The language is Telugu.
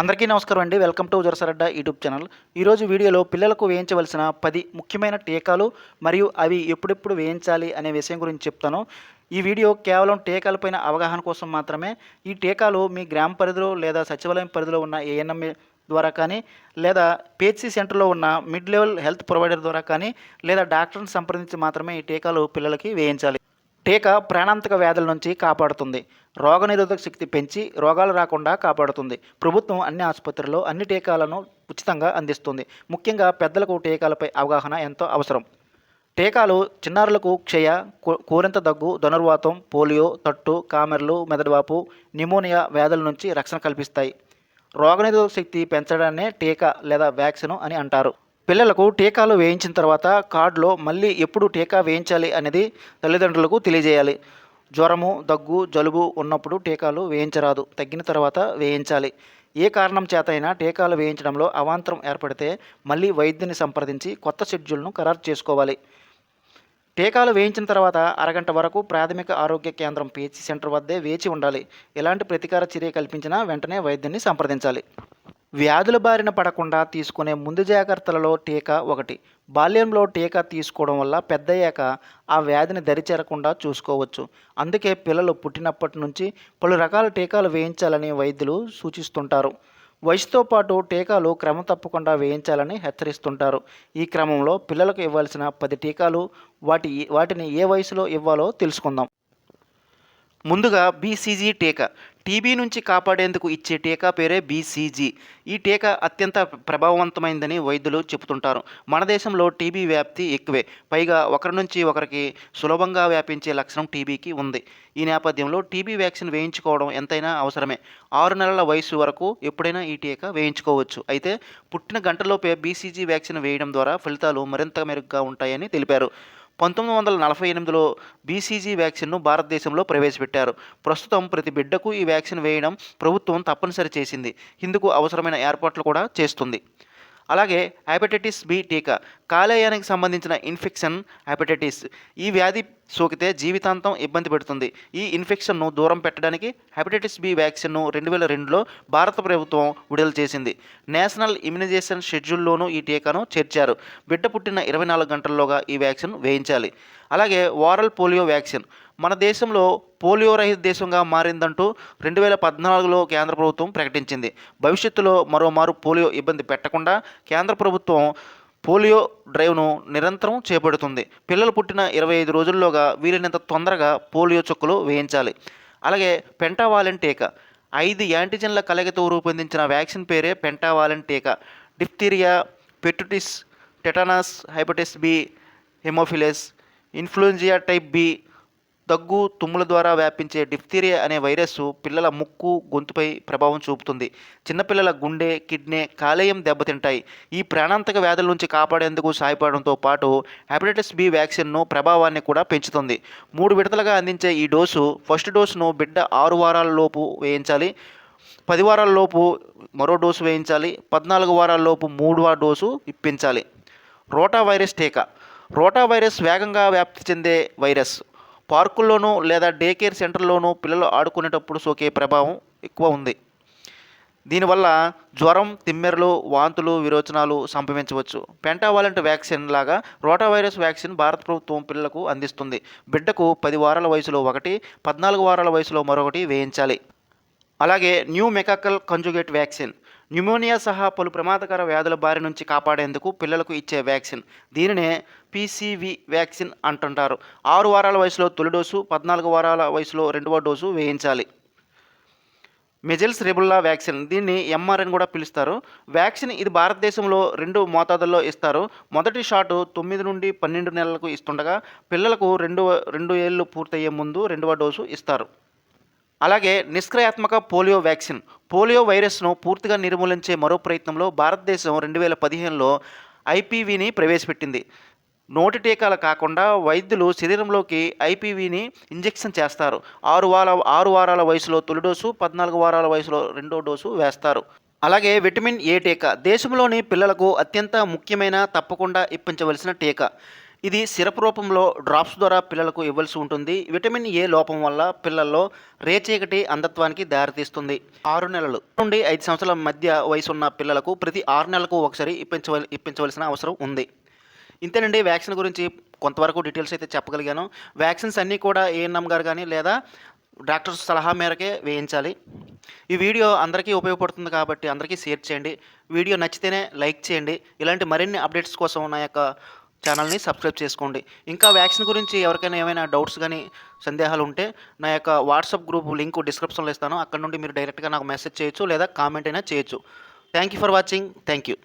అందరికీ నమస్కారం అండి. వెల్కమ్ టు జరసరడ్డ యూట్యూబ్ ఛానల్. ఈరోజు వీడియోలో పిల్లలకు వేయించవలసిన పది ముఖ్యమైన టీకాలు మరియు అవి ఎప్పుడెప్పుడు వేయించాలి అనే విషయం గురించి చెప్తాను. ఈ వీడియో కేవలం టీకాలపైన అవగాహన కోసం మాత్రమే. ఈ టీకాలు మీ గ్రామ పరిధిలో లేదా సచివాలయం పరిధిలో ఉన్న ఏఎన్ఎంఏ ద్వారా కానీ లేదా పిహెచ్సి సెంటర్లో ఉన్న మిడ్ లెవెల్ హెల్త్ ప్రొవైడర్ ద్వారా కానీ లేదా డాక్టర్ని సంప్రదించి మాత్రమే ఈ టీకాలు పిల్లలకి వేయించాలి. టీకా ప్రాణాంతక వ్యాధుల నుంచి కాపాడుతుంది. రోగనిరోధక శక్తి పెంచి రోగాలు రాకుండా కాపాడుతుంది. ప్రభుత్వం అన్ని ఆసుపత్రుల్లో అన్ని టీకాలను ఉచితంగా అందిస్తుంది. ముఖ్యంగా పెద్దలకు టీకాలపై అవగాహన ఎంతో అవసరం. టీకాలు చిన్నారులకు క్షయ కోరింత కూరింత దగ్గు ధనుర్వాతం పోలియో తట్టు కామెర్లు మెదడువాపు న్యూమోనియా వ్యాధుల నుంచి రక్షణ కల్పిస్తాయి. రోగనిరోధక శక్తి పెంచడాన్నే టీకా లేదా వ్యాక్సిన్ అని అంటారు. పిల్లలకు టీకాలు వేయించిన తర్వాత కార్డులో మళ్ళీ ఎప్పుడు టీకా వేయించాలి అనేది తల్లిదండ్రులకు తెలియజేయాలి. జ్వరము దగ్గు జలుబు ఉన్నప్పుడు టీకాలు వేయించరాదు. తగ్గిన తర్వాత వేయించాలి. ఏ కారణం చేత అయినా టీకాలు వేయించడంలో అవాంతరం ఏర్పడితే మళ్ళీ వైద్యుని సంప్రదించి కొత్త షెడ్యూల్ను ఖరారు చేసుకోవాలి. టీకాలు వేయించిన తర్వాత అరగంట వరకు ప్రాథమిక ఆరోగ్య కేంద్రం పిహెచ్సి సెంటర్ వద్దే వేచి ఉండాలి. ఎలాంటి ప్రతీకార చర్య కల్పించినా వెంటనే వైద్యుని సంప్రదించాలి. వ్యాధుల బారిన పడకుండా తీసుకునే ముందు జాగ్రత్తలలో టీకా ఒకటి. బాల్యంలో టీకా తీసుకోవడం వల్ల పెద్దయ్యాక ఆ వ్యాధిని దరిచేరకుండా చూసుకోవచ్చు. అందుకే పిల్లలు పుట్టినప్పటి నుంచి పలు రకాల టీకాలు వేయించాలని వైద్యులు సూచిస్తుంటారు. వయసుతో పాటు టీకాలు క్రమం తప్పకుండా వేయించాలని హెచ్చరిస్తుంటారు. ఈ క్రమంలో పిల్లలకు ఇవ్వాల్సిన పది టీకాలు వాటి వాటిని ఏ వయసులో ఇవ్వాలో తెలుసుకుందాం. ముందుగా బీసీజీ టీకా. టీబీ నుంచి కాపాడేందుకు ఇచ్చే టీకా పేరే బీసీజీ. ఈ టీకా అత్యంత ప్రభావవంతమైందని వైద్యులు చెబుతుంటారు. మన దేశంలో టీబీ వ్యాప్తి ఎక్కువే. పైగా ఒకరి నుంచి ఒకరికి సులభంగా వ్యాపించే లక్షణం టీబీకి ఉంది. ఈ నేపథ్యంలో టీబీ వ్యాక్సిన్ వేయించుకోవడం ఎంతైనా అవసరమే. ఆరు నెలల వయసు వరకు ఎప్పుడైనా ఈ టీకా వేయించుకోవచ్చు. అయితే పుట్టిన గంటలోపే బీసీజీ వ్యాక్సిన్ వేయడం ద్వారా ఫలితాలు మరింత మెరుగ్గా ఉంటాయని తెలిపారు. పంతొమ్మిది వందల నలభై ఎనిమిదిలో బీసీజీ వ్యాక్సిన్ను భారతదేశంలో ప్రవేశపెట్టారు. ప్రస్తుతం ప్రతి బిడ్డకు ఈ వ్యాక్సిన్ వేయడం ప్రభుత్వం తప్పనిసరి చేసింది. ఇందుకు అవసరమైన ఏర్పాట్లు కూడా చేస్తుంది. అలాగే హెపటైటిస్ బి టీకా కాలేయానికి సంబంధించిన ఇన్ఫెక్షన్ హెపటైటిస్. ఈ వ్యాధి సోకితే జీవితాంతం ఇబ్బంది పెడుతుంది. ఈ ఇన్ఫెక్షన్ను దూరం పెట్టడానికి హెపటైటిస్ బి వ్యాక్సిన్ను రెండు వేల రెండులో భారత ప్రభుత్వం విడుదల చేసింది. నేషనల్ ఇమ్యునైజేషన్ షెడ్యూల్లోనూ ఈ టీకాను చేర్చారు. బిడ్డ పుట్టిన ఇరవై నాలుగు గంటల్లోగా ఈ వ్యాక్సిన్ వేయించాలి. అలాగే వారల్ పోలియో వ్యాక్సిన్. మన దేశంలో పోలియో రహిత దేశంగా మారిందంటూ రెండు వేల పద్నాలుగులో కేంద్ర ప్రభుత్వం ప్రకటించింది. భవిష్యత్తులో మరోమారు పోలియో ఇబ్బంది పెట్టకుండా కేంద్ర ప్రభుత్వం పోలియో డ్రైవ్ను నిరంతరం చేపడుతుంది. పిల్లలు పుట్టిన ఇరవై ఐదు రోజుల్లోగా వీలైనంత తొందరగా పోలియో చుక్కలు వేయించాలి. అలాగే పెంటావాలెన్ టీకా ఐదు యాంటీజెన్ల కలయికతో రూపొందించిన వ్యాక్సిన్ పేరే పెంటావాలెన్ టీకా diphtheria pertussis tetanus hepatitis B haemophilus influenzae type B దగ్గు తుమ్ముల ద్వారా వ్యాపించే డిఫ్తీరియా అనే వైరస్ పిల్లల ముక్కు గొంతుపై ప్రభావం చూపుతుంది. చిన్నపిల్లల గుండె కిడ్నీ కాలేయం దెబ్బతింటాయి. ఈ ప్రాణాంతక వ్యాధుల నుంచి కాపాడేందుకు సహాయపడడంతో పాటు హెపటైటిస్ బి వ్యాక్సిన్ను ప్రభావాన్ని కూడా పెంచుతుంది. మూడు విడతలుగా అందించే ఈ డోసు ఫస్ట్ డోసును బిడ్డ ఆరు వారాలలోపు వేయించాలి పది వారాలలోపు మరో డోసు వేయించాలి పద్నాలుగు వారాలలోపు మూడవ డోసు ఇప్పించాలి. రోటా వైరస్ టీకా. రోటా వైరస్ వేగంగా వ్యాప్తి చెందే వైరస్. పార్కుల్లోనూ లేదా డే కేర్ సెంటర్లోనూ పిల్లలు ఆడుకునేటప్పుడు సోకే ప్రభావం ఎక్కువ ఉంది. దీనివల్ల జ్వరం తిమ్మెరలు వాంతులు విరోచనాలు సంభవించవచ్చు. పెంటావాలెంట్ వ్యాక్సిన్ లాగా రోటా వైరస్ వ్యాక్సిన్ భారత ప్రభుత్వం పిల్లలకు అందిస్తుంది. బిడ్డకు పది వారాల వయసులో ఒకటి పద్నాలుగు వారాల వయసులో మరొకటి వేయించాలి. అలాగే pneumococcal conjugate vaccine. Pneumonia సహా పలు ప్రమాదకర వ్యాధుల బారి నుంచి కాపాడేందుకు పిల్లలకు ఇచ్చే వ్యాక్సిన్. దీనినే పీసీవి వ్యాక్సిన్ అంటుంటారు. ఆరు వారాల వయసులో తొలి డోసు పద్నాలుగు వారాల వయసులో రెండవ డోసు వేయించాలి. మెజిల్స్ రెబుల్లా వ్యాక్సిన్. దీన్ని ఎంఆర్ అని కూడా పిలుస్తారు. వ్యాక్సిన్ ఇది భారతదేశంలో రెండు మోతాదుల్లో ఇస్తారు. మొదటి షాటు తొమ్మిది నుండి పన్నెండు నెలలకు ఇస్తుండగా పిల్లలకు రెండు రెండు ఏళ్ళు పూర్తయ్యే ముందు రెండవ డోసు ఇస్తారు. అలాగే నిష్క్రియాత్మక పోలియో వ్యాక్సిన్. పోలియో వైరస్ను పూర్తిగా నిర్మూలించే మరో ప్రయత్నంలో భారతదేశం రెండు వేల పదిహేనులో ఐపీవీని ప్రవేశపెట్టింది. నోటి టీకాలు కాకుండా వైద్యులు శరీరంలోకి ఐపీవీని ఇంజెక్షన్ చేస్తారు. ఆరు వారాల ఆరు వారాల వయసులో తొలి డోసు పద్నాలుగు వారాల వయసులో రెండో డోసు వేస్తారు. అలాగే విటమిన్ ఏ టీకా. దేశంలోని పిల్లలకు అత్యంత ముఖ్యమైన తప్పకుండా ఇప్పించవలసిన టీకా. ఇది సిరప్ రూపంలో డ్రాప్స్ ద్వారా పిల్లలకు ఇవ్వాల్సి ఉంటుంది. విటమిన్ ఏ లోపం వల్ల పిల్లల్లో రేచీకటి అంధత్వానికి దారితీస్తుంది. ఆరు నెలలు నుండి ఐదు సంవత్సరాల మధ్య వయసు ఉన్న పిల్లలకు ప్రతి ఆరు నెలలకు ఒకసారి ఇప్పించవల ఇప్పించవలసిన అవసరం ఉంది. ఇంతేనండి వ్యాక్సిన్ గురించి కొంతవరకు డీటెయిల్స్ అయితే చెప్పగలిగాను. వ్యాక్సిన్స్ అన్నీ కూడా ఏఎన్ఎం గారు కానీ లేదా డాక్టర్స్ సలహా మేరకే వేయించాలి. ఈ వీడియో అందరికీ ఉపయోగపడుతుంది కాబట్టి అందరికీ షేర్ చేయండి. వీడియో నచ్చితేనే లైక్ చేయండి. ఇలాంటి మరిన్ని అప్డేట్స్ కోసం నా యొక్క ఛానల్ని సబ్స్క్రైబ్ చేసుకోండి. ఇంకా వ్యాక్సిన్ గురించి ఎవరికైనా ఏమైనా డౌట్స్ కానీ సందేహాలు ఉంటే నా యొక్క వాట్సాప్ గ్రూప్ లింక్ డిస్క్రిప్షన్లో ఇస్తాను. అక్కడ నుండి మీరు డైరెక్ట్గా నాకు మెసేజ్ చేయొచ్చు లేదా కామెంట్ అయినా చేయొచ్చు. Thank you for watching. Thank you.